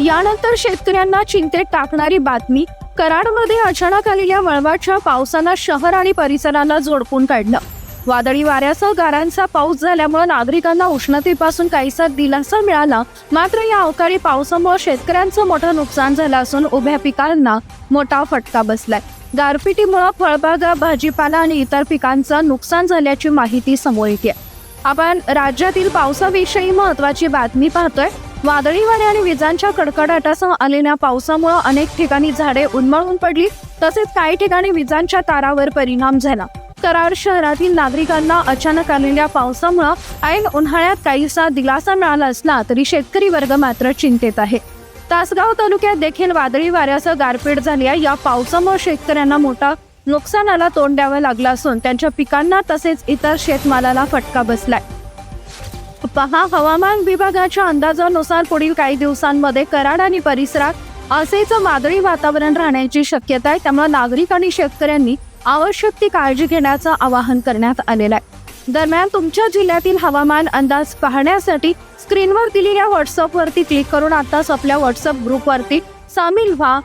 यानंतर शेतकऱ्यांना चिंतेत टाकणारी बातमी कराडमध्ये अचानक आलेल्या वळवाच्या पावसानं शहर आणि परिसराला झोडपून काढलं. वादळी वाऱ्यासह गारांचा पाऊस झाल्यामुळे नागरिकांना उष्णतेपासून काहीसा दिलासा मिळाला. मात्र या अवकाळी पावसामुळे शेतकऱ्यांचं मोठं नुकसान झालं असून उभ्या पिकांना मोठा फटका बसलाय. गारपिटीमुळे फळबागा भाजीपाला आणि इतर पिकांचं नुकसान झाल्याची माहिती समोर येते आपण राज्यातील पावसाविषयी महत्वाची बातमी पाहतोय. वादळी वारे आणि विजांच्या कडकडाटासह आलेल्या पावसामुळे अनेक ठिकाणी झाडे उन्मळून पडली तसेच काही ठिकाणी विजांच्या तारावर परिणाम झाला. कराड शहरातील नागरिकांना अचानक आलेल्या पावसामुळे ऐन उन्हाळ्यात काहीसा दिलासा मिळाला असला तरी शेतकरी वर्ग मात्र चिंतेत आहे. तासगाव तालुक्यात देखील वादळी वाऱ्यासह गारपीट झाली आहे या पावसामुळे शेतकऱ्यांना मोठा नुकसानाला तोंड द्यावं लागलं असून त्यांच्या पिकांना तसेच इतर शेतमालाला फटका बसलाय. पहा हवामान विभागाच्या अंदाजानुसार पुढील काही दिवसांमध्ये कराड आणि परिसरात असेच वादळी वातावरण राहण्याची शक्यता आहे. त्यामुळे नागरिक आणि शेतकऱ्यांनी आवश्यक ती काळजी घेण्याचं आवाहन करण्यात आलेलं आहे. दरम्यान तुमच्या जिल्ह्यातील हवामान अंदाज पाहण्यासाठी स्क्रीनवर दिलेल्या व्हॉट्सअपवरती क्लिक करून आताच आपल्या व्हॉट्सअप ग्रुपवरती सामील व्हा.